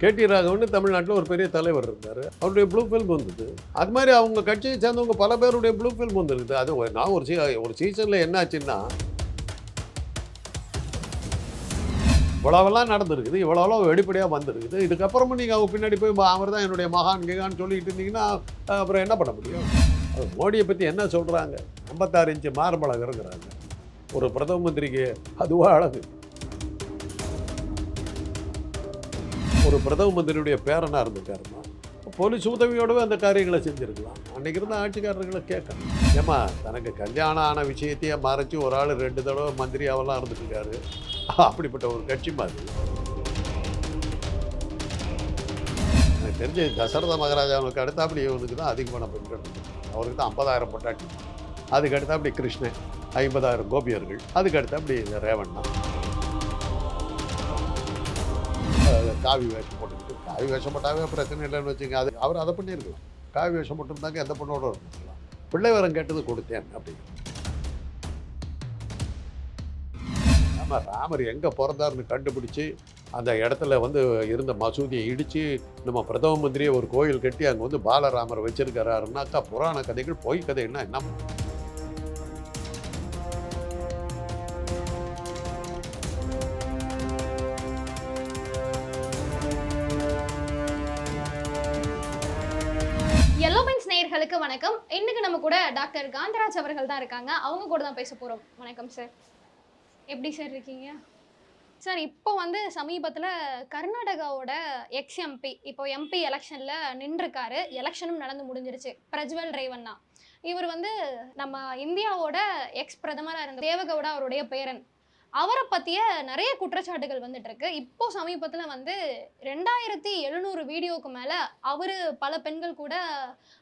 கேடி ராகவன் தமிழ்நாட்டில் ஒரு பெரிய தலைவர் இருந்தார். அவருடைய ப்ளூ ஃபில்ம் வந்தது. அது மாதிரி அவங்க கட்சியை சேர்ந்தவங்க பல பேருடைய ப்ளூ ஃபில்ம் வந்துருக்குது. அது ஒரு- நான் ஒரு சீ ஒரு சீசனில் என்னாச்சுன்னா இவ்வளவெல்லாம் நடந்திருக்குது. இவ்வளோ வெளிப்படையாக வந்திருக்குது. இதுக்கப்புறமும் நீங்கள் அவங்க பின்னாடி போய் அவர் தான் என்னுடைய மகான் கிகான்னு சொல்லிட்டு இருந்தீங்கன்னா அப்புறம் என்ன பண்ண முடியும்? மோடியை பற்றி என்ன சொல்கிறாங்க ஐம்பத்தாறு இன்ச்சு மார்பழம் இருக்கிறாங்க ஒரு பிரதம மந்திரிக்கு அதுவாக அழகு. ஒரு பிரதம மந்திரியுடைய பேரனாக இருந்திருக்காருமா போலீஸ் உதவியோடவே அந்த காரியங்களை செஞ்சுருக்கலாம். அன்றைக்கி இருந்த ஆட்சிக்காரர்களை கேட்கணும் ஏமா தனக்கு கல்யாணம் ஆன விஷயத்தையே மறைச்சு ஒரு ஆள் ரெண்டு தடவை மந்திரியாவெல்லாம் இருந்துட்டுருக்காரு. அப்படிப்பட்ட ஒரு கட்சி மாதிரி. எனக்கு தெரிஞ்சு தசரத மகாராஜாவுக்கு அடுத்தாப்படி இவனுக்கு தான் அதிகமான பெண்கள். அவருக்கு தான் ஐம்பதாயிரம் பொட்டாட்டி அதுக்கு அடுத்தாப்படி கிருஷ்ணன் ஐம்பதாயிரம் கோபியர்கள். அதுக்கு அடுத்தாப்படி ரேவண்ணா. காவி வேஷம் போட்டுக்கிட்டு காவி வேஷம் போட்டாவே பிரச்சனை இல்லைன்னு வச்சுங்க அது அவர் அதை பண்ணியிருக்கலாம். காவி வேஷம் போட்டிருந்தாங்க எந்த பொண்ணோட இருந்துக்கலாம் பிள்ளை வரம் கேட்டது கொடுத்தேன் அப்படின்னு. நம்ம ராமர் எங்கே பிறந்தாருன்னு கண்டுபிடிச்சி அந்த இடத்துல வந்து இருந்த மசூதியை இடித்து நம்ம பிரதம மந்திரியை ஒரு கோயில் கட்டி அங்கே வந்து பாலராமர் வச்சிருக்கிறாருன்னாக்கா புராண கதைகள் பொய் கதைன்னா என்ன? கூட டாக்டர் காந்தராஜ் அவர்கள் தான் இருக்காங்க. அவங்க கூட தான் பேச போகிறோம் வணக்கம் சார் எப்படி சார் இருக்கீங்க? சார் இப்போ வந்து சமீபத்தில் கர்நாடகாவோட எக்ஸ் எம்பி இப்போ எம்பி எலெக்ஷனில் நின்றுருக்காரு. எலெக்ஷனும் நடந்து முடிஞ்சிருச்சு. பிரஜ்வல் ரேவண்ணா. இவர் வந்து நம்ம இந்தியாவோட எக்ஸ் பிரதமராக இருந்த தேவகவுடா அவருடைய பேரன். அவரை பற்றிய நிறைய குற்றச்சாட்டுகள் வந்துட்டு இருக்கு இப்போ சமீபத்தில் வந்து ரெண்டாயிரத்தி எழுநூறு வீடியோவுக்கு மேலே அவர் பல பெண்கள் கூட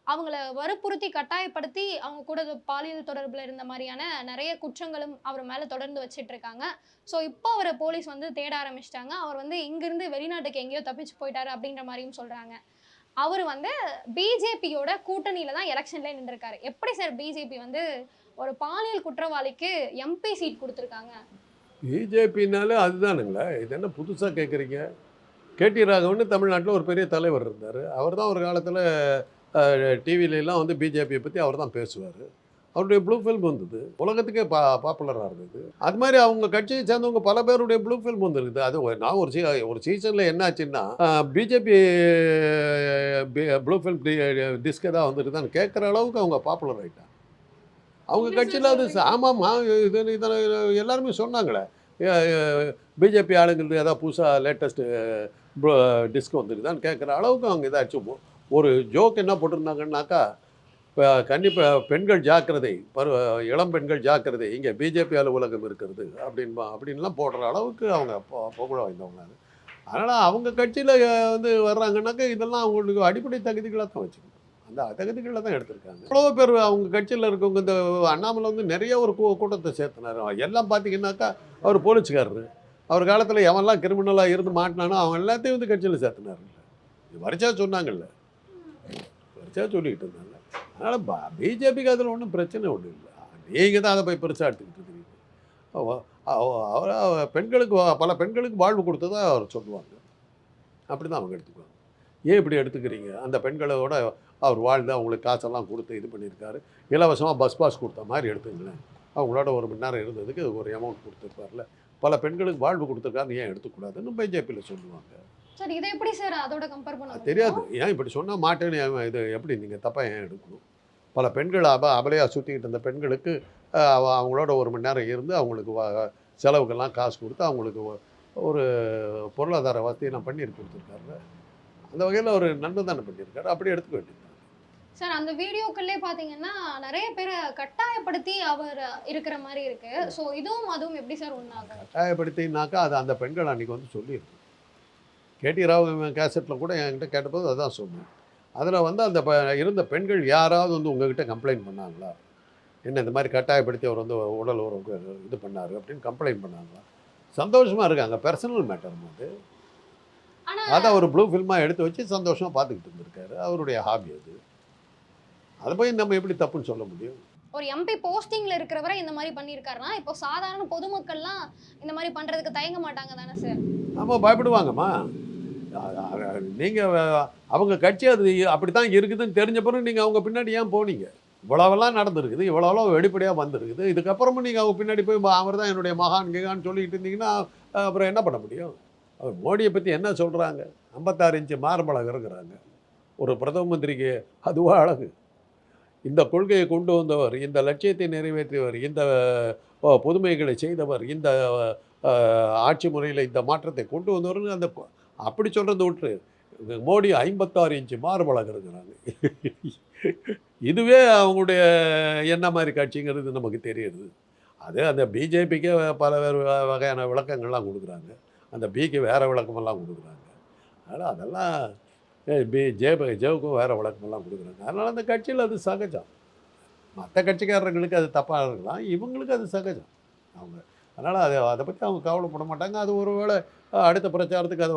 அவங்கள வற்புறுத்தி கட்டாயப்படுத்தி அவங்க கூட பாலியல் தொடர்பில் இருந்த மாதிரியான நிறைய குற்றங்களும் அவர் மேலே தொடர்ந்து வச்சிட்டு இருக்காங்க ஸோ இப்போ அவரை போலீஸ் வந்து தேட ஆரம்பிச்சிட்டாங்க. அவர் வந்து இங்கிருந்து வெளிநாட்டுக்கு எங்கேயோ தப்பிச்சு போயிட்டாரு அப்படின்ற மாதிரியும் சொல்கிறாங்க அவர் வந்து பிஜேபியோட கூட்டணியில தான் எலெக்ஷன்ல நின்றுருக்காரு எப்படி சார் பிஜேபி வந்து ஒரு பாலியல் குற்றவாளிக்கு எம்பி சீட் கொடுத்துருக்காங்க? பிஜேபினாலே அதுதானுங்களே. இது என்ன புதுசாக கேட்குறீங்க கேடி ராகவன் தமிழ்நாட்டில் ஒரு பெரிய தலைவர் இருந்தார். அவர் தான் ஒரு காலத்தில் டிவிலெலாம் வந்து பிஜேபியை பற்றி அவர் தான் பேசுவார். அவருடைய ப்ளூ ஃபில்ம் வந்தது. உலகத்துக்கே பா பாப்புலராக இருந்தது. அது மாதிரி அவங்க கட்சியை சேர்ந்தவங்க பல பேருடைய ப்ளூ ஃபில்ம் வந்துருக்குது. அது ஒரு- நான் ஒரு சீ ஒரு சீசனில் என்னாச்சுன்னா பிஜேபி ப்ளூ ஃபில்ம் டிஸ்க் ஏதாவது வந்துருக்குதான்னு கேட்குற அளவுக்கு அவங்க பாப்புலர் ஆகிட்டாங்க அவங்க கட்சியில் அது ஆமாம்மா இது இதை எல்லாருமே சொன்னாங்களே. பிஜேபி ஆளுங்களுக்கு ஏதாவது புதுசாக லேட்டஸ்ட்டு டிஸ்க் வந்துருக்குதான்னு கேட்குற அளவுக்கு அவங்க இதாச்சு. ஒரு ஜோக் என்ன போட்டிருந்தாங்கன்னாக்கா இப்போ கண்டிப்பாக பெண்கள் ஜாக்கிரதை பரு இளம் பெண்கள் ஜாக்கிரதை இங்கே பிஜேபி அலுவலகம் இருக்கிறது அப்படின்பா அப்படின்லாம் போடுற அளவுக்கு அவங்க புகழ வாய்ந்தவங்க அதனால் அவங்க கட்சியில் வந்து வர்றாங்கன்னாக்கா இதெல்லாம் அவங்களுக்கு அடிப்படை தகுதிகளாக தான் வச்சுக்கணும். அந்த தகுதிகளில் தான் எடுத்திருக்காங்க. எவ்வளோ பேர் அவங்க கட்சியில் இருக்கவங்க இந்த அண்ணாமலை வந்து நிறைய ஒரு கூ- கூட்டத்தை சேர்த்துனாரு. எல்லாம் பார்த்தீங்கன்னாக்கா அவர் போலீஸ்காரரு. அவர் காலத்தில் எவன்லாம் கிரிமினலாக இருந்து மாட்டினானோ அவன் எல்லாத்தையும் வந்து கட்சியில் சேர்த்துனாருல்ல இது வரிச்சா சொன்னாங்கல்ல. வரிச்சா சொல்லிக்கிட்டு இருந்தாங்க. அதனால் பிஜேபிக்கு அதில் ஒன்றும் பிரச்சனை ஒன்றும் இல்லை. நீங்கள் தான் அதை போய் பெருசாக எடுத்துக்கிட்டு இருக்கிறீங்க. அவர் பெண்களுக்கு வா- பல பெண்களுக்கு வாழ்வு கொடுத்ததாக அவர் சொல்லுவாங்க. அப்படி தான் அவங்க எடுத்துக்குவாங்க. ஏன் இப்படி எடுத்துக்கிறீங்க? அந்த பெண்களோட அவர் வாழ்ந்து அவங்களுக்கு காசெல்லாம் கொடுத்து இது பண்ணியிருக்காரு. இலவசமாக பஸ் பாஸ் கொடுத்த மாதிரி எடுத்துங்களேன். அவங்களோட ஒரு மணி நேரம் இருந்ததுக்கு ஒரு அமௌண்ட் கொடுத்துருப்பார்ல. பல பெண்களுக்கு வாழ்வு கொடுத்துருக்காருன்னு ஏன் எடுத்துக்கூடாதுன்னு பிஜேபியில் சொல்லுவாங்க. சார் இதை எப்படி சார் அதோட கம்பேர் பண்ண? தெரியாது. ஏன் இப்படி சொன்னால் மாட்டேன்னு இது எப்படி நீங்கள் தப்பாக ஏன் எடுக்கணும்? பல பெண்கள் அப அபலையாக சுற்றிக்கிட்டு இருந்த பெண்களுக்கு அவங்களோட ஒரு மணி நேரம் இருந்து அவங்களுக்கு செலவுக்கெல்லாம் காசு கொடுத்து அவங்களுக்கு ஒரு பொருளாதார வசதியை நான் பண்ணி கொடுத்துருக்காருல. அந்த வகையில் ஒரு நன்மை தானே பண்ணியிருக்காரு அப்படி எடுத்துக்க வேண்டியது சார் அந்த வீடியோக்குள்ளே பாத்தீங்கன்னா நிறைய பேரை கட்டாயப்படுத்தி அவர் இருக்கிற மாதிரி இருக்கு. ஸோ இதுவும் அதுவும் எப்படி சார் ஒன்றாகும் கட்டாயப்படுத்தினாக்கா அது அந்த பெண்கள் அன்றைக்கி வந்து சொல்லியிருக்கு. கேடி ராவ் கேசட்டில் கூட என்கிட்ட கேட்டபோது அதான் சொன்னேன். அதில் வந்து அந்த இருந்த பெண்கள் யாராவது வந்து உங்ககிட்ட கம்ப்ளைண்ட் பண்ணாங்களா? என்ன இந்த மாதிரி கட்டாயப்படுத்தி அவர் வந்து உடல் உறவுக்கு இது பண்ணார் அப்படின்னு கம்ப்ளைண்ட் பண்ணாங்களா? சந்தோஷமாக இருக்காங்க. பர்சனல் மேட்டர் அது. ஆனா அதை ஒரு ப்ளூ ஃபில்மாக எடுத்து வச்சு சந்தோஷமாக பார்த்துக்கிட்டு இருந்திருக்காரு. அவருடைய ஹாபி அது. அதை போய் நம்ம எப்படி தப்புன்னு சொல்ல முடியும்? ஒரு எம்பி போஸ்டிங்ல இருக்கிறவரை இந்த மாதிரி பண்ணியிருக்காருன்னா இப்போ சாதாரண பொதுமக்கள்லாம் இந்த மாதிரி பண்றதுக்கு தயங்க மாட்டாங்க தானே சார் ஆமாம் பயப்படுவாங்கம்மா. நீங்கள் அவங்க கட்சி அது அப்படி தான் இருக்குதுன்னு தெரிஞ்ச பிறகு நீங்கள் அவங்க பின்னாடி ஏன் போனீங்க? இவ்வளவெல்லாம் நடந்திருக்குது இவ்வளோவெல்லாம் வெளிப்படையாக வந்திருக்குது. இதுக்கப்புறமும் நீங்கள் அவங்க பின்னாடி போய் அவர் தான் என்னுடைய மகான் கிகான்னு சொல்லிட்டு இருந்தீங்கன்னா அப்புறம் என்ன பண்ண முடியும்? அவர் மோடியை பற்றி என்ன சொல்கிறாங்க ஐம்பத்தாறு இன்ச்சு மார்பழகு இருக்கிறாங்க. ஒரு பிரதம மந்திரிக்கு அதுவா அழகு. இந்த கொள்கையை கொண்டு வந்தவர் இந்த லட்சியத்தை நிறைவேற்றியவர் இந்த புதுமைகளை செய்தவர் இந்த ஆட்சி முறையில் இந்த மாற்றத்தை கொண்டு வந்தவர்னு அந்த அப்படி சொல்கிறத விட்டு மோடி ஐம்பத்தாறு இன்ச்சு மார்பழகு இருக்கிறாங்க. இதுவே அவங்களுடைய என்ன மாதிரி கட்சிங்கிறது நமக்கு தெரியுது. அது அந்த பிஜேபிக்கே பல வேறு வகையான விளக்கங்கள்லாம் கொடுக்குறாங்க. அந்த பிக்கு வேறு விளக்கமெல்லாம் கொடுக்குறாங்க. அதனால் அதெல்லாம் ஏ, பி ஜே ஜேவுக்கும் வேறு விளக்கமெல்லாம் கொடுக்குறாங்க. அதனால் அந்த கட்சியில் அது சகஜம். மற்ற கட்சிக்காரர்களுக்கு அது தப்பாக இருக்கலாம் இவங்களுக்கு அது சகஜம். அவங்க அதனால் அதை அதை பற்றி அவங்க கவலைப்பட மாட்டாங்க. அது ஒருவேளை வேளை அடுத்த பிரச்சாரத்துக்கு அதை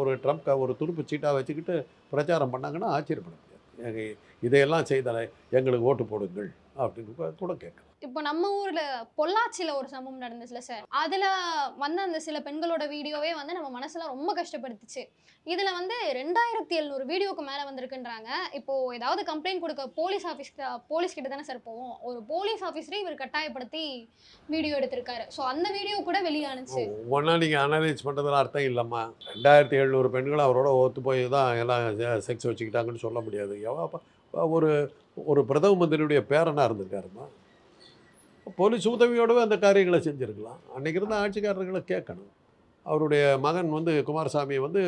ஒரு ட்ரம்ப் ஒரு துருப்பு சீட்டாக வச்சுக்கிட்டு பிரச்சாரம் பண்ணாங்கன்னா ஆச்சரியப்பட முடியாது. இதையெல்லாம் செய்தாலே எங்களுக்கு ஓட்டு போடுங்கள். அப்படின்னு கூட- கூட கேட்கலாம். இப்போ நம்ம ஊர்ல பொள்ளாச்சியில ஒரு சம்பவம் நடந்துச்சுல சார். அதுல வந்த அந்த சில பெண்களோட வீடியோவே வந்து நம்ம மனசுல ரொம்ப கஷ்டப்படுத்துச்சு. இதுல வந்து ரெண்டாயிரத்தி எழுநூறு வீடியோக்கு மேல வந்திருக்குன்றாங்க. இப்போ ஏதாவது கம்ப்ளைண்ட் கொடுக்க போலீஸ் ஆஃபீஸ் போலீஸ் கிட்ட தானே சார் போவோம். ஒரு போலீஸ் ஆஃபீஸரே இவர் கட்டாயப்படுத்தி வீடியோ எடுத்திருக்காரு. ஸோ அந்த வீடியோ கூட வெளியானுச்சு ஒன்றா நீங்கள் அனலைஸ் பண்ணுறதுல அர்த்தம் இல்லைம்மா. ரெண்டாயிரத்தி எழுநூறு பெண்கள் அவரோட ஒத்து போய் தான் எல்லாம் செக்ஸ் வச்சுக்கிட்டாங்கன்னு சொல்ல முடியாது. எவ்வளோ ஒரு ஒரு பிரதம மந்திரியுடைய பேரனாக இருந்திருக்காருமா? போலீஸ் உதவியோடவே அந்த காரியங்களை செஞ்சுருக்கலாம். அன்றைக்கி இருந்த ஆட்சிக்காரர்களை கேட்கணும். அவருடைய மகன் வந்து குமாரசாமி வந்து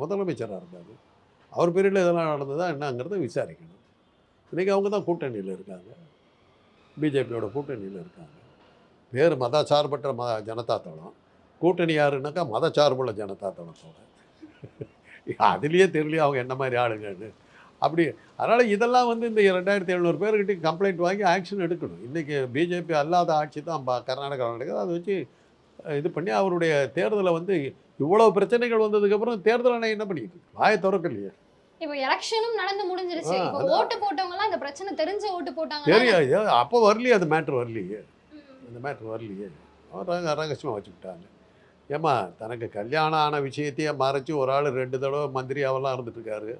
முதலமைச்சராக இருந்தார். அவர் பேரில் இதெல்லாம் நடந்ததா என்னங்கிறத விசாரிக்கணும். இன்றைக்கி அவங்க தான் கூட்டணியில் இருக்காங்க. பிஜேபியோட கூட்டணியில் இருக்காங்க. பேர் மதச்சார்பற்ற ம ஜனதா தளம். கூட்டணி யாருன்னாக்கா மதச்சார்புள்ள ஜனதா தளத்தோட. அதுலேயே தெரியலையே அவங்க என்ன மாதிரி ஆளுங்கன்னு. அப்படி. அதனால் இதெல்லாம் வந்து இந்த ரெண்டாயிரத்தி எழுநூறு பேர்கிட்ட கம்ப்ளைண்ட் வாங்கி ஆக்ஷன் எடுக்கணும். இன்றைக்கி பிஜேபி அல்லாத ஆட்சி தான் கர்நாடகாவில் நடக்குது. அதை வச்சு இது பண்ணி அவருடைய தேர்தலை வந்து இவ்வளோ பிரச்சனைகள் வந்ததுக்கப்புறம் தேர்தல் ஆணையம் என்ன பண்ணிட்டு? வாயை திறக்கலையே. இப்போ எலெக்ஷனும் நடந்து முடிஞ்சிருச்சு. இப்போ. ஓட்டு போட்டவங்க எல்லாம் இந்த பிரச்சனை தெரிஞ்சு ஓட்டு போட்டாங்க தெரியாது. அப்போ வரலையே அந்த மேட்ரு வரலையே. அந்த மேட்ரு வரலையே. ரகசியமாக வச்சுக்கிட்டாங்க ஏம்மா தனக்கு கல்யாணம் ஆன விஷயத்தையே மறைச்சு ஒரு ஆள் ரெண்டு தடவை மந்திரியாவெல்லாம் இருந்துட்டு இருக்காரு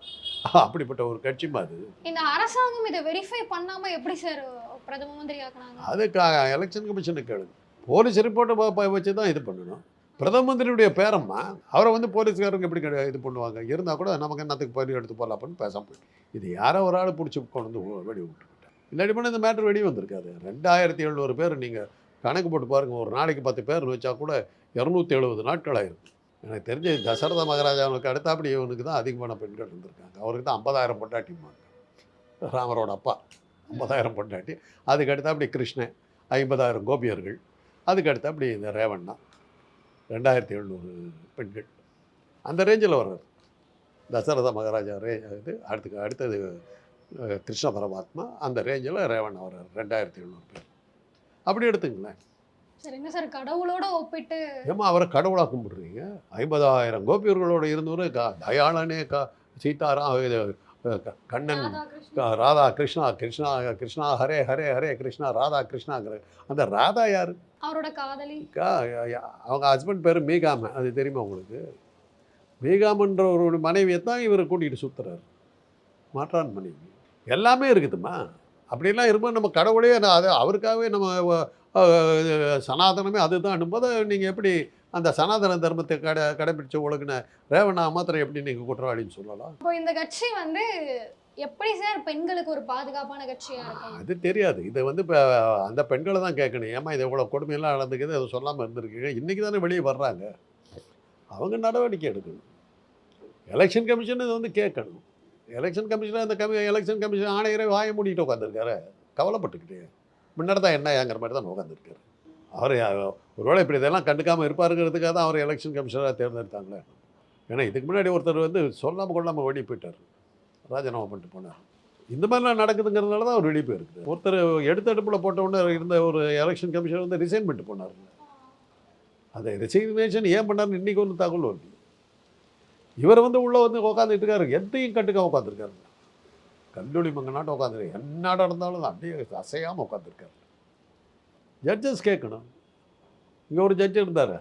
அப்படிப்பட்ட ஒரு கட்சிமா அது. இந்த அரசாங்கம் இதை வெரிஃபை பண்ணாம எப்படி சார் பிரதம மந்திரி ஆக்குனாங்க அதுக்கு எலெக்ஷன் கமிஷனுக்கு கேளுங்க. போலீஸ் ரிப்போர்ட்டை வச்சு தான் இது பண்ணணும். பிரதம மந்திரியுடைய பேரம்மா அவரை வந்து போலீஸ்காரங்க எப்படி இது பண்ணுவாங்க? இருந்தால் கூட நமக்கு என்னத்துக்கு பறி எடுத்து போகலாம் அப்படின்னு பேசாம போயிட்டு. இது யாரோ ஒரு ஆள் பிடிச்சி கொண்டு வந்து வெடி விட்டுக்கிட்டேன் இல்லாட்டி பண்ண இந்த மேட்ரு வெடி வந்திருக்காது. ரெண்டாயிரத்தி எழுநூறு பேர் நீங்கள் கணக்கு போட்டு பாருங்கள் ஒரு நாளைக்கு பத்து பேர் வச்சா கூட இரநூத்தி எழுபது நாட்கள் ஆயிருக்கு எனக்கு தெரிஞ்ச தசரத மகாராஜாவுக்கு அடுத்தாப்படி இவனுக்கு தான் அதிகமான பெண்கள் இருந்திருக்காங்க. அவருக்கு தான் ஐம்பதாயிரம் பொண்டாட்டிம்பாங்க ராமரோட அப்பா ஐம்பதாயிரம் பொண்டாட்டி. அதுக்கு அடுத்தாப்படி கிருஷ்ணன் ஐம்பதாயிரம் கோபியர்கள். அதுக்கு அடுத்தாப்படி இந்த ரேவண்ணா ரெண்டாயிரத்தி எழுநூறு பெண்கள். அந்த ரேஞ்சில் வர்றார் தசரத மகாராஜா ரே இது அடுத்து அடுத்தது கிருஷ்ண பரமாத்மா அந்த ரேஞ்சில் ரேவண்ணா வர்றார். ரெண்டாயிரத்தி எழுநூறு பேர். அப்படி எடுத்துங்களேன். சரிங்க சார் கடவுளோட ஒப்பிட்டு? ஏம்மா அவரை கடவுளாக கும்பிடுறீங்க? ஐம்பதாயிரம் கோபியர்களோட இருந்தவர் கா தயாளனே கா சீதாராம் இது கண்ணன் ராதா கிருஷ்ணா கிருஷ்ணா கிருஷ்ணா ஹரே ஹரே ஹரே கிருஷ்ணா ராதா கிருஷ்ணாங்கிற அந்த ராதா யாரு? அவரோட காதலி. அவங்க ஹஸ்பண்ட் பேர் மீகாம அது தெரியுமா உங்களுக்கு? மீகாமன்ற ஒரு மனைவியை தான் இவர் கூட்டிகிட்டு சுற்றுறாரு மாற்றான் மனைவி. எல்லாமே இருக்குதும்மா. அப்படிலாம் இருக்கும்போது நம்ம கடவுளே அது அவருக்காகவே நம்ம சனாதனமே அதுதான் அனும்போது நீங்கள் எப்படி அந்த சனாதன தர்மத்தை கடை கடைபிடிச்ச ஒழுங்கின ரேவண்ணா மாத்திரம் எப்படி நீங்கள் குற்றவாளின்னு சொல்லலாம்? இப்போ இந்த கட்சி வந்து எப்படி சார் பெண்களுக்கு ஒரு பாதுகாப்பான கட்சியா இருக்கும்? அது தெரியாது. இதை வந்து இப்போ அந்த பெண்களை தான் கேட்கணும். ஏமா இது இவ்வளோ கொடுமையெல்லாம் நடந்துக்குது அதை சொல்லாமல் இருந்திருக்கீங்க. இன்றைக்கி தானே வெளியே வர்றாங்க. அவங்க நடவடிக்கை எடுக்கணும். எலெக்ஷன் கமிஷன் இதை வந்து கேட்கணும். எலெக்ஷன் கமிஷனர் அந்த கமி எலெக்ஷன் கமிஷன் ஆணையரை வாய மூடிட்டு உட்காந்துருக்காரு கவலைப்பட்டுக்கிட்டே. முன்னாடி தான் என்னங்கிற மாதிரி தான் உட்காந்துருக்காரு அவர் ஒருவேளை இப்படி இதெல்லாம் கண்டுக்காமல் இருப்பாருங்கிறதுக்காக தான் அவர் எலெக்ஷன் கமிஷனராக தேர்ந்தெடுத்தாங்களே. ஏன்னா இதுக்கு முன்னாடி ஒருத்தர் வந்து சொல்லாமல் கொள்ளாமல் வெளியே போயிட்டார். ராஜினாமா பண்ணிட்டு போனார். இந்த மாதிரிலாம் நடக்குதுங்கிறதுனால தான் அவர் வெளியே இருக்குது. ஒருத்தர் எடுத்த அடுப்பில் இருந்த ஒரு எலெக்ஷன் கமிஷனர் வந்து ரிசைன் பண்ணிட்டு போனார். அதை ரிசைக்னேஷன் ஏன் பண்ணார்னு இன்றைக்கி ஒன்றும் தகவல் வருது. இவர் வந்து உள்ளே வந்து உட்காந்துட்டு இருக்காரு. எதையும் கட்டுக்காக உட்காந்துருக்காரு கல்லூரி மங்க நாட்டம் உட்காந்துரு என்ன நடந்தாலும் அப்படியே அசையாமல் உட்காந்துருக்காரு ஜட்ஜஸ் கேட்கணும் இங்கே ஒரு ஜட்ஜ் இருந்தார்.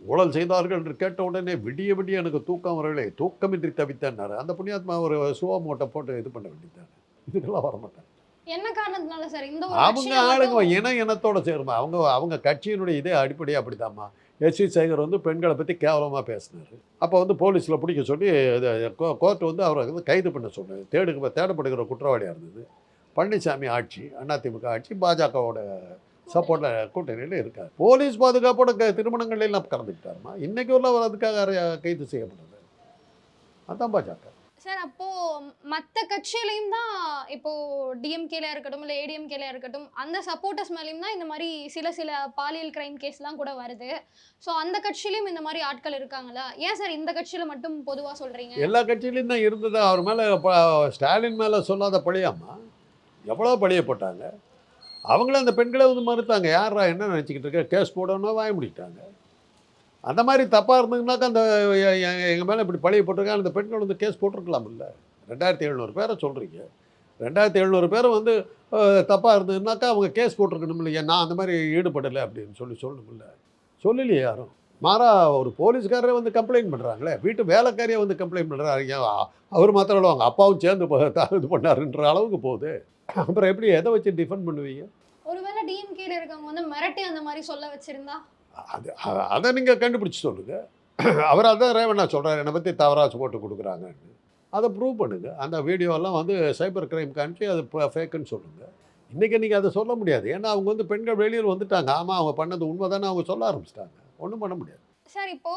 ஊழல் செய்தார்கள் என்று கேட்ட உடனே விடிய விடிய எனக்கு தூக்கம் வரவில்லை. தூக்கமின்றி தவித்தேன்னாரு. அந்த புண்ணியாத்மா ஒரு சுவா மூட்டை போட்டு இது பண்ண வேண்டியதானே இதுக்கெல்லாம் வரமாட்டாங்க என்ன காரணத்தினால சார்? இந்த அவங்க ஆளுங்க இன இனத்தோட சேருமா. அவங்க அவங்க கட்சியினுடைய இதே அடிப்படையே அப்படித்தாம்மா. எஸ்சி சேகர் வந்து பெண்களை பற்றி கேவலமாக பேசினார். அப்போ வந்து போலீஸில் பிடிக்க சொல்லி கோர்ட் வந்து அவரை வந்து கைது பண்ண சொன்னது தேடு தேடப்படுகிற குற்றவாளியாக இருந்தது. பழனிசாமி ஆட்சி அதிமுக ஆட்சி பாஜகவோட சப்போர்ட்டில் கூட்டணியில் இருக்கார். போலீஸ் பாதுகாப்போட க திருமணங்கள் எல்லாம் கலந்துக்கிட்டாருமா? இன்றைக்கி உள்ள அவர் அதுக்காக கைது செய்யப்படுறது அதான் பாஜக. சார் அப்போ மற்ற கட்சியிலையும் தான் இப்போ டிஎம்கேல இருக்கட்டும் இல்லை ஏடிஎம்கேல இருக்கட்டும் அந்த சப்போர்ட்டர்ஸ் மேலேயும் தான் இந்த மாதிரி சில சில பாலியல் கிரைம் கேஸ்லாம் கூட வருது. ஸோ அந்த கட்சியிலையும் இந்த மாதிரி ஆட்கள் இருக்காங்களா? ஏன் சார் இந்த கட்சியில மட்டும் பொதுவாக சொல்றீங்க? எல்லா கட்சியிலையும் தான் இருந்தது? அவர் மேலே ஸ்டாலின் மேலே சொல்லாத பழியாம்மா எவ்வளோ பழிய போட்டாங்க? அவங்களும் அந்த பெண்களை வந்து மறுத்தாங்க. யாரா என்ன நினச்சிக்கிட்டு இருக்க? கேஸ் போடணும்னா வாய முடிட்டாங்க. அந்த மாதிரி தப்பாக இருந்ததுனாக்கா அந்த எங்கள் மேலே இப்படி பழைய போட்டிருக்காங்க அந்த பெண்கள் வந்து கேஸ் போட்டிருக்கலாம் இல்லை. ரெண்டாயிரத்தி எழுநூறு பேரை சொல்கிறீங்க ரெண்டாயிரத்தி எழுநூறு பேரை வந்து தப்பாக இருந்ததுனாக்கா அவங்க கேஸ் போட்டிருக்கணும் இல்லையா? நான் அந்த மாதிரி ஈடுபடலை அப்படின்னு சொல்லி சொல்லணும்ல சொல்லலையே யாரும். மாறா ஒரு போலீஸ்காரரே வந்து கம்ப்ளைண்ட் பண்ணுறாங்களே வீட்டு வேலைக்காரியே வந்து கம்ப்ளைண்ட் பண்ணுறாங்க அவர் மாத்திரம் இல்லை அவங்க அப்பாவும் சேர்ந்து இது பண்ணாருன்ற அளவுக்கு போகுது. அப்புறம் எப்படி எதை வச்சு டிஃபெண்ட் பண்ணுவீங்க? ஒருவேளை டிஎம்கேல இருக்கவங்க வந்து மிரட்டி அந்த மாதிரி சொல்ல வச்சிருந்தா? அது அதை நீங்கள் கண்டுபிடிச்சி சொல்லுங்கள் அவர் அதான் ரேவண்ணா சொல்கிறார் என்னை பற்றி தவறாக போட்டு கொடுக்குறாங்கன்னு. அதை ப்ரூவ் பண்ணுங்கள் அந்த வீடியோலாம் வந்து சைபர் கிரைம் காமிச்சு அது ஃபேக்குன்னு சொல்லுங்கள் இன்றைக்கி நீங்கள் அதை சொல்ல முடியாது. ஏன்னா அவங்க வந்து பெண்கள் வெளியில் வந்துட்டாங்க. ஆமாம் அவங்க பண்ணது உண்மை தானே அவங்க சொல்ல ஆரம்பிச்சிட்டாங்க. ஒன்றும் பண்ண முடியாது. சார் இப்போ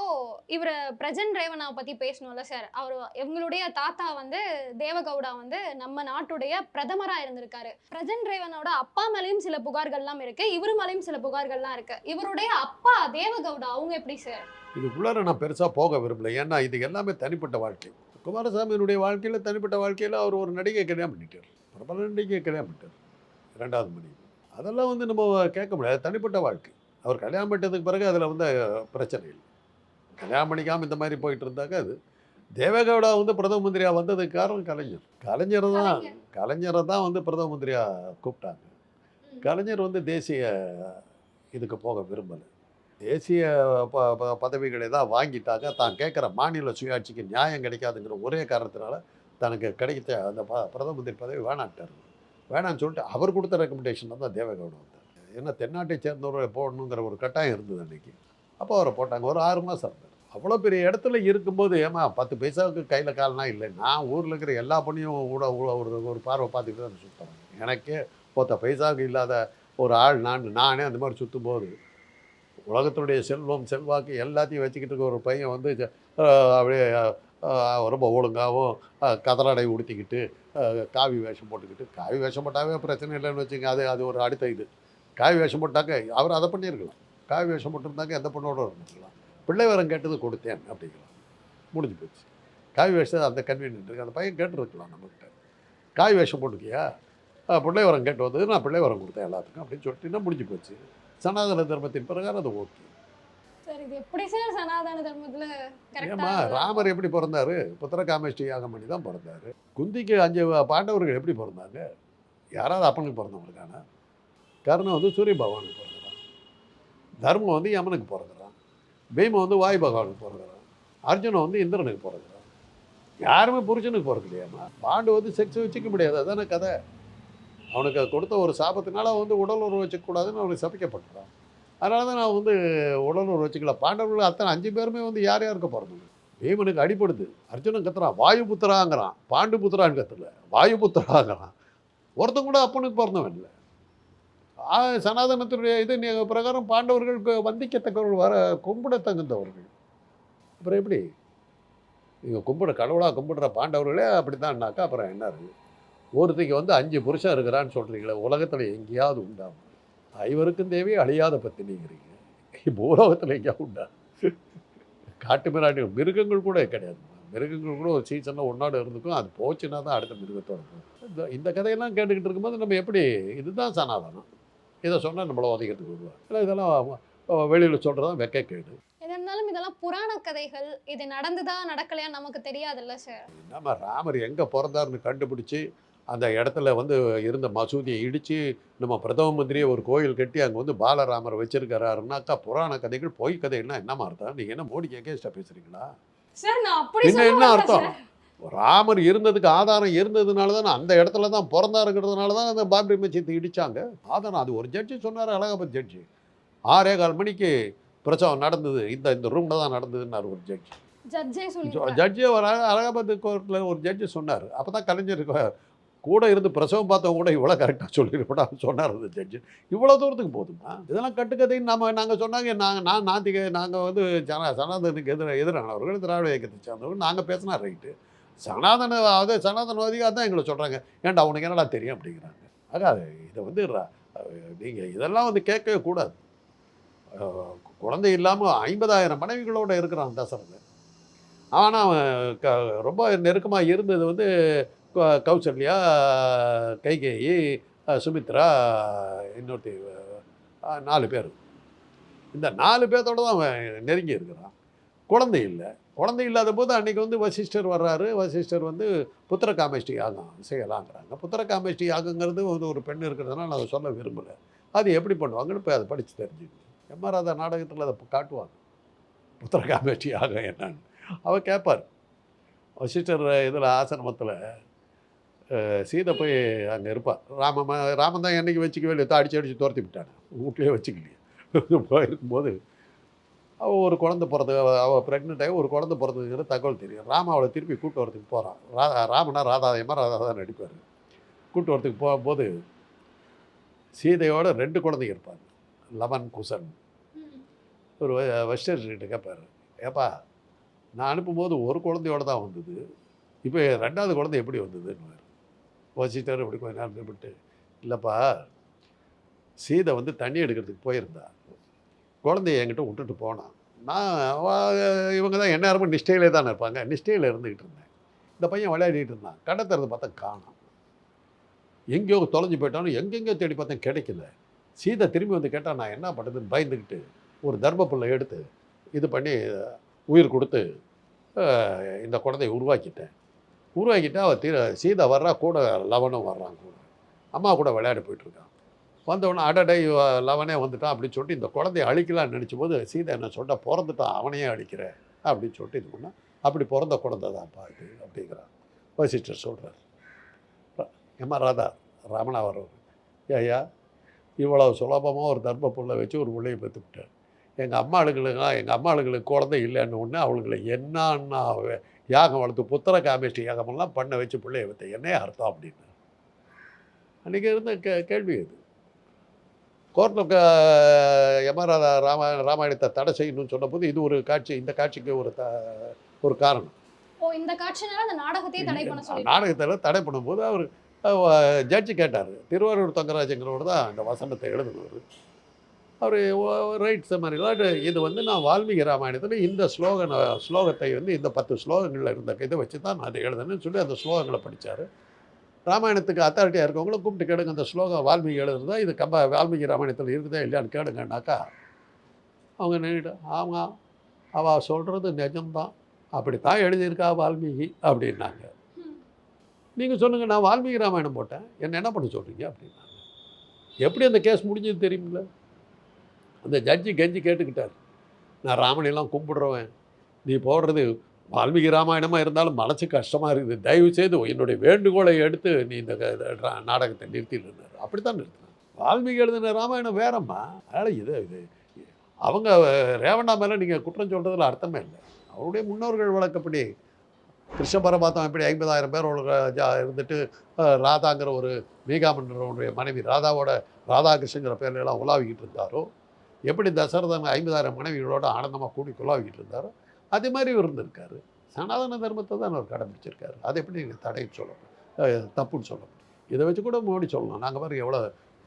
இவர் பிரஜன் ரேவனா பத்தி பேசணும்ல சார் அவர் எங்களுடைய தாத்தா வந்து தேவகவுடா வந்து நம்ம நாட்டுடைய பிரதமரா இருந்திருக்காரு. பிரஜன் ரேவனோட அப்பா மேலேயும் சில புகார்கள்லாம் இருக்கு இவர் மேலேயும் சில புகார்கள்லாம் இருக்கு. இவருடைய அப்பா தேவகவுடா அவங்க எப்படி சார் இதுக்குள்ளார நான் பெருசாக போக விரும்பல. ஏன்னா இது எல்லாமே தனிப்பட்ட வாழ்க்கை. குமாரசாமியினுடைய வாழ்க்கையில் தனிப்பட்ட வாழ்க்கையில் அவர் ஒரு நடிகை கல்யாணம் பண்ணிட்டார். பிரபல நடிகை கல்யாணம் பண்ணிட்டார். ரெண்டாவது மணி அதெல்லாம் வந்து நம்ம கேட்க முடியாது. தனிப்பட்ட வாழ்க்கை. அவர் கல்யாணம் பண்ணிட்டதுக்கு பிறகு அதில் வந்து பிரச்சனை இல்லை. கல்யாணம் பண்ணிக்காமல் இந்த மாதிரி போயிட்டு இருந்தாக்க அது தேவேகவுடா வந்து பிரதம மந்திரியாக வந்ததுக்கு காரணம் கலைஞர். கலைஞர் தான் கலைஞர். தான் வந்து பிரதம மந்திரியாக கூப்பிட்டாங்க. கலைஞர் வந்து தேசிய இதுக்கு போக விரும்பலை. தேசிய ப பதவிகளை தான் வாங்கிட்டாங்க. தான் கேட்குற மாநில சுயாட்சிக்கு நியாயம் கிடைக்காதுங்கிற ஒரே காரணத்தினால தனக்கு கிடைத்த அந்த ப பிரதம மந்திரி பதவி வேணான்ட்டார். வேணான்னு சொல்லிட்டு அவர் கொடுத்த ரெக்கமெண்டேஷன் தான் தேவகவுடா ஏன்னா தென்னாட்டை சேர்ந்தவரை போடணுங்கிற ஒரு கட்டாயம் இருந்தது அன்றைக்கி அப்போ அவரை போட்டாங்க. ஒரு ஆறு மாதம் இருந்தார் அவ்வளோ பெரிய இடத்துல இருக்கும்போது ஏமா பத்து பைசாவுக்கு கையில் காலனா இல்லை. நான் ஊரில் இருக்கிற எல்லா பொண்ணையும் கூட ஒரு ஒரு பார்வை பார்த்துக்கிட்டு தான் சுற்றுறேன் எனக்கே பத்த பைசாவுக்கு இல்லாத ஒரு ஆள் நான் நானே அந்த மாதிரி சுற்றும் போது உலகத்தினுடைய செல்வம் செல்வாக்கு எல்லாத்தையும் வச்சுக்கிட்டு இருக்க ஒரு பையன் வந்து அப்படியே ரொம்ப ஒழுங்காகவும் கதலடை உடுத்திக்கிட்டு காவி வேஷம் போட்டுக்கிட்டு காவி வேஷம் போட்டாவே பிரச்சனை இல்லைன்னு வச்சுங்க அது அது ஒரு அடுத்த இது. காவி வேஷம் போட்டாக்க அவர் அதை பண்ணியிருக்கலாம். காவி வேஷம் போட்டிருந்தாக்க எந்த பொண்ணோட இருந்துக்கலாம் பிள்ளை வரம் கேட்டது கொடுத்தேன் அப்படிங்கலாம் முடிஞ்சு போச்சு. காவி வேஷம் அந்த கன்வீனியன்ட் இருக்கு. அந்த பையன் கேட்டுருக்கலாம் நம்மகிட்ட. காவி வேஷம் போட்டுக்கியா? பிள்ளை வரம் கேட்டு வந்தது நான் பிள்ளை வரம் கொடுத்தேன் எல்லாத்துக்கும் அப்படின்னு சொல்லிட்டு முடிஞ்சு போச்சு. சனாதன தர்மத்தின் பிரகாரம் அது ஓகே. கரெக்டா ராமர் எப்படி பிறந்தாரு? புத்திரகாமேஷ்டி யாகம் பண்ணி தான் பிறந்தாரு. குந்திக்கு அஞ்சு பாண்டவர்கள் எப்படி பிறந்தாங்க? யாராவது அப்பனுக்கு பிறந்தவங்களுக்கான? கர்ணன் வந்து சூரிய பகவானுக்கு பிறகுறான் தர்மம் வந்து யமனுக்கு பிறகுறான் பீமன் வந்து வாயு பகவானுக்கு பிறகுறான் அர்ஜுனன் வந்து இந்திரனுக்கு பிறகுறான் யாருமே புருஷனுக்கு பிறக்கலையாம்மா பாண்டு வந்து செக்ஸ் வச்சுக்க முடியாது. அதான கதை. அவனுக்கு கொடுத்த ஒரு சாபத்தினால அவன் வந்து உடல் உறவு வச்சுக்கூடாதுன்னு அவனுக்கு சபிக்கப்பட்டுறான் அதனால தான் நான் வந்து உடல் உறவு வச்சுக்கல. பாண்டவர்கள் அத்தனை அஞ்சு பேருமே வந்து யார் யாருக்கு பிறந்தது பீமனுக்கு அடிபடுது. அர்ஜுனன் கத்துறான். வாயு புத்திராங்கிறான். பாண்டு புத்திரான்னு கத்துல வாயு புத்திராங்கிறான். ஒருத்தன் கூட அப்பனுக்கு பிறந்தவன் இல்லை. சனாதனத்தினுடைய இது பிரகாரம் பாண்டவர்களுக்கு வந்திக்கத்தக்கவர்கள் வர கும்பிட தகுந்தவர்கள். அப்புறம் எப்படி? நீங்கள் கும்பிட கடவுளாக கும்பிடுற பாண்டவர்களே அப்படித்தான்னாக்கா அப்புறம் என்ன இருக்குது ஒருத்தைக்கு வந்து அஞ்சு புருஷன் இருக்கிறான்னு சொல்கிறீங்களே உலகத்தில் எங்கேயாவது உண்டா? ஐவருக்கும் தேவையே அழியாத பத்தினிங்கிறீங்க. உலகத்தில் எங்கேயாவது உண்டா? காட்டு மிராட்டி மிருகங்கள் கூட கிடையாது. மிருகங்கள் கூட ஒரு சீசனில் ஒன்றாடு இருந்துக்கும் அது போச்சுன்னா தான் அடுத்த மிருகத்தோட இந்த இந்த கதையெல்லாம் கேட்டுக்கிட்டு இருக்கும்போது நம்ம எப்படி இதுதான் சனாதனம். இதை சொன்னால் நம்மளை உதைக்கிறதுக்கு வருவாங்க. இல்லை இதெல்லாம் வெளியில் சொல்கிறதா வெக்கக்கேடு எது இருந்தாலும் இதெல்லாம் புராண கதைகள் இது நடந்ததா நடக்கலையா நமக்கு தெரியாதுல்ல சார் நம்ம ராமர் எங்கே பிறந்தாருன்னு கண்டுபிடிச்சி அந்த இடத்துல வந்து இருந்த மசூதியை இடித்து நம்ம பிரதம மந்திரியே ஒரு கோயில் கட்டி அங்கே வந்து பாலராமர் வச்சிருக்கிறாருனாக்கா புராண கதைகள் பொய் கதைன்னா என்னமா அர்த்தம்? நீங்கள் என்ன மோடிக்கு எகேன்ஸ்டாக பேசுகிறீங்களா சார் நான் அப்படி என்ன அர்த்தம். ராமர் இருந்ததுக்கு ஆதாரம் இருந்ததுனால தான் அந்த இடத்துல தான் பிறந்தாருங்கிறதுனால தான் அந்த பாபரி மசீத்தை இடிச்சாங்க. ஆதாரம் அது ஒரு ஜட்ஜி சொன்னார் அலகாபாத் ஜட்ஜி ஆறே கால் மணிக்கு பிரசவம் நடந்தது. இந்த இந்த ரூமில் தான் நடந்ததுன்னாரு ஒரு ஜட்ஜி ஜட்ஜே ஒரு அல- அலகாபாத் கோர்ட்டில் ஒரு ஜட்ஜி சொன்னார். அப்போ தான் கலைஞர் கூட இருந்து பிரசவம் பார்த்தவங்க கூட இவ்வளோ கரெக்டாக சொல்லியிருப்படா சொன்னார் அந்த ஜட்ஜி இவ்வளோ தூரத்துக்கு போதுமா? இதெல்லாம் கட்டுக்கதைன்னு நம்ம நாங்கள் சொன்னாங்க நாங்கள் நான் நாத்திக நாங்கள் வந்து ஜன சனாதனுக்கு எதிர எதிரானவர்கள் திராவிட இயக்கத்தை சேர்ந்தவர்கள் நாங்கள் பேசினா ரைட்டு சனாதனவாத அது சனாதனவாதிகள் தான் எங்களை சொல்கிறாங்க ஏன்டா அவனுக்கு என்னடா தெரியும் அப்படிங்கிறாங்க. ஆக அது இதை வந்து நீங்கள் இதெல்லாம் வந்து கேட்கவே கூடாது. குழந்தை இல்லாமல் ஐம்பதாயிரம் மனைவிகளோடு இருக்கிறான் தசரதன். ஆனால் அவன் க ரொம்ப நெருக்கமாக இருந்தது வந்து கௌசல்யா கைகேயி சுமித்ரா இன்னொருத்தி நாலு பேர். இந்த நாலு பேர்த்தோடு தான் அவன் நெருங்கி இருக்கிறான். குழந்தை இல்லை. குழந்தை இல்லாத போது அன்றைக்கி வந்து வசிஷ்டர் வர்றாரு. வசிஷ்டர் வந்து புத்திர காமேஷ்டி யாகம் செய்யலாங்கிறாங்க. புத்திர காமேஷ்டி யாகங்கிறது வந்து ஒரு பெண் இருக்கிறதுனால நான் அதை சொல்ல விரும்பலை. அது எப்படி பண்ணுவாங்கன்னு போய் அதை படித்து தெரிஞ்சுக்கணும். எம்ஆர் ராதா நாடகத்தில் அதை காட்டுவாங்க. புத்திர காமேஷ்டி யாகம் என்னன்னு. அவர் கேட்பார். வசிஷ்டர் இதில் ஆசிரமத்தில் சீதை போய் அங்கே இருப்பாள் ராம ராமன் தான் என்றைக்கு வச்சுக்கவே இல்லை அடிச்சு அடித்து துரத்தி விட்டானே. வீட்லேயே வச்சுக்கலையே. போயிருக்கும்போது அவள் ஒரு குழந்தை பிறந்து அவள் ப்ரெக்னென்ட் ஆகி ஒரு குழந்தை பிறந்ததுங்கிற தகவல் தெரியும். ராம அவளை திருப்பி கூட்டு வரதுக்கு போகிறான் ரா ராமனா ராதா எம்மா ராதா தான் நடிப்பார். கூட்டு வரதுக்கு போகும்போது சீதையோட ரெண்டு குழந்தைங்க இருப்பாங்க. லவன் குசன். ஒரு வசிஷ்டர்கிட்ட கேட்பார் ஏப்பா நான் அனுப்பும்போது ஒரு குழந்தையோட தான் வந்தது. இப்போ ரெண்டாவது குழந்தை எப்படி வந்ததுன்னு வசிஷ்டர் இப்படி கொஞ்ச நேரம் விட்டு இல்லைப்பா சீதை வந்து தண்ணி எடுக்கிறதுக்கு போயிருந்தா. குழந்தைய என்கிட்ட விட்டுட்டு போனான். நான் இவங்க தான் என்ன நேரமும் நிஷ்டையிலே தானே இருப்பாங்க. நிஷ்டையில் இருந்துக்கிட்டு இருந்தேன். இந்த பையன் விளையாடிட்டு இருந்தான். கடை திறந்து பார்த்தா காணும் எங்கேயோ தொலைஞ்சு போயிட்டாலும் எங்கெங்கேயோ தேடி பார்த்தேன் கிடைக்கல. சீதை திரும்பி வந்து கேட்டால் நான் என்ன பண்ணுறதுன்னு பயந்துக்கிட்டு ஒரு தர்மப்புல்லை எடுத்து இது பண்ணி உயிர் கொடுத்து இந்த குழந்தைய உருவாக்கிட்டேன். உருவாக்கிட்டு அவள் தீர சீதை வர்றா கூட லவனும் வர்றான் கூட. அம்மா கூட விளையாட போயிட்டுருக்கான் வந்தவொடனே அடடை லவனே வந்துட்டான் அப்படின்னு சொல்லிட்டு இந்த குழந்தைய அழிக்கலாம்னு நினச்சபோது சீதை என்ன சொல்லிட்டா பிறந்துட்டான் அவனையே அழிக்கிற அப்படின்னு சொல்லிட்டு இது பண்ணால் அப்படி பிறந்த குழந்தை தான்ப்பா இது அப்படிங்கிறான் வசிஷ்டர் சொல்கிறார் ஏமா ராதா ராமனாவரம் ஐயா இவ்வளவு சுலபமாக ஒரு தர்ம பொருளை வச்சு ஒரு பிள்ளையை பெற்று எங்கள் அம்மா அம்மாளுங்களுக்கெல்லாம் எங்கள் அம்மா ஆளுங்களுக்கு குழந்தை இல்லைன்னு ஒன்று அவளுங்களை என்னன்னா யாகம் வளர்த்து புத்திர காமேஷ்டி யாகமெல்லாம் பண்ண வச்சு பிள்ளைய வைத்த என்னையே அர்த்தம்? அப்படின்னு அன்றைக்கி இருந்த கே கேள்வி இது. கோர்ட்டில் யமராதா ராம ராமாயணத்தை தடை செய்யணும்னு சொன்னபோது இது ஒரு காட்சி இந்த காட்சிக்கு ஒரு த ஒரு காரணம். ஓ இந்த காட்சினால அந்த நாடகத்தையே தடை பண்ண நாடகத்தில் தடை பண்ணும்போது அவர் ஜட்ஜி கேட்டார் திருவாரூர் தங்கராஜங்கிறவர் தான் அந்த வசனத்தை எழுதினவர். அவர் ரைட்ஸ் மாதிரி இது வந்து நான் வால்மீகி ராமாயணத்தில் இந்த ஸ்லோகனை ஸ்லோகத்தை வந்து இந்த பத்து ஸ்லோகங்களில் இருந்த இதை வச்சு தான் நான் அதை எழுதுனேன்னு சொல்லி அந்த ஸ்லோகங்களை படித்தார் ராமாயணத்துக்கு அத்தாரிட்டியாக இருக்கவங்களும் கூப்பிட்டு கேளுங்க அந்த ஸ்லோகம் வால்மீகி எழுதுறதா இது கம்ப வால்மீகி ராமாயணத்தில் இருக்குதா இல்லையான்னு கேளுங்கன்னாக்கா அவங்க நின்றுட்டு ஆமாம் அவள் சொல்கிறது நிஜம்தான். அப்படித்தான் எழுதியிருக்கா வால்மீகி அப்படின்னாங்க. நீங்கள் சொல்லுங்கள் நான் வால்மீகி ராமாயணம் போட்டேன் என்ன என்ன பண்ண சொல்கிறீங்க அப்படின்னாங்க. எப்படி அந்த கேஸ் முடிஞ்சது தெரியுமில்ல அந்த ஜட்ஜி கெஞ்சி கேட்டுக்கிட்டார். நான் ராமனையெல்லாம் கும்பிடுறவன் நீ போடுறது வால்மீகி ராமாயணமாக இருந்தாலும் மனசு கஷ்டமாக இருக்குது. தயவு செய்து என்னுடைய வேண்டுகோளை எடுத்து நீ இந்த நாடகத்தை நிறுத்திடுனார் அப்படி தான் நிறுத்தினார். வால்மீகி எழுதின ராமாயணம் வேறம்மா. அதனால் இது இது அவங்க ரேவண்ணா மேலே நீங்கள் குற்றம் சொல்கிறதுல அர்த்தமே இல்லை. அவருடைய முன்னோர்கள் வழக்கப்படி கிருஷ்ண பரமாத்மா எப்படி ஐம்பதாயிரம் பேர் ஜா- இருந்துட்டு ராதாங்கிற ஒரு மீகாமன்றவனுடைய மனைவி ராதாவோட ராதாகிருஷ்ணங்கிற பேர்லாம் உலாவிக்கிட்டு இருந்தாரோ? எப்படி தசரதன் ஐம்பதாயிரம் மனைவிகளோட ஆனந்தமாக கூடி குலாவிக்கிட்டு இருந்தாரோ? அதே மாதிரி இவர் இருந்திருக்காரு. சனாதன தர்மத்தை தான் அவர் கடைபிடிச்சிருக்காரு. அதை எப்படி நீங்கள் தடைன்னு சொல்லணும்? தப்புன்னு சொல்லணும். இதை வச்சு கூட மோடி சொல்லணும். நாங்கள் பாருங்க எவ்வளோ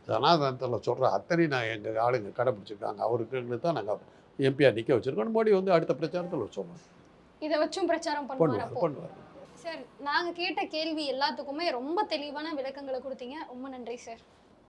சனாதனத்தில் சொல்கிற அத்தனை நான் எங்கள் ஆளுங்க கடைபிடிச்சிருக்காங்க. அவருக்கு தான் நாங்கள் எம்பியாக நிற்க வச்சுருக்கோம் மோடி வந்து அடுத்த பிரச்சாரத்தில் சொல்லணும் இதை வச்சும் பிரச்சாரம் பண்ணுவார்? பண்ணுவார். சார் நாங்க கேட்ட கேள்வி எல்லாத்துக்குமே ரொம்ப தெளிவான விளக்கங்களை கொடுத்தீங்க. ரொம்ப நன்றி சார்.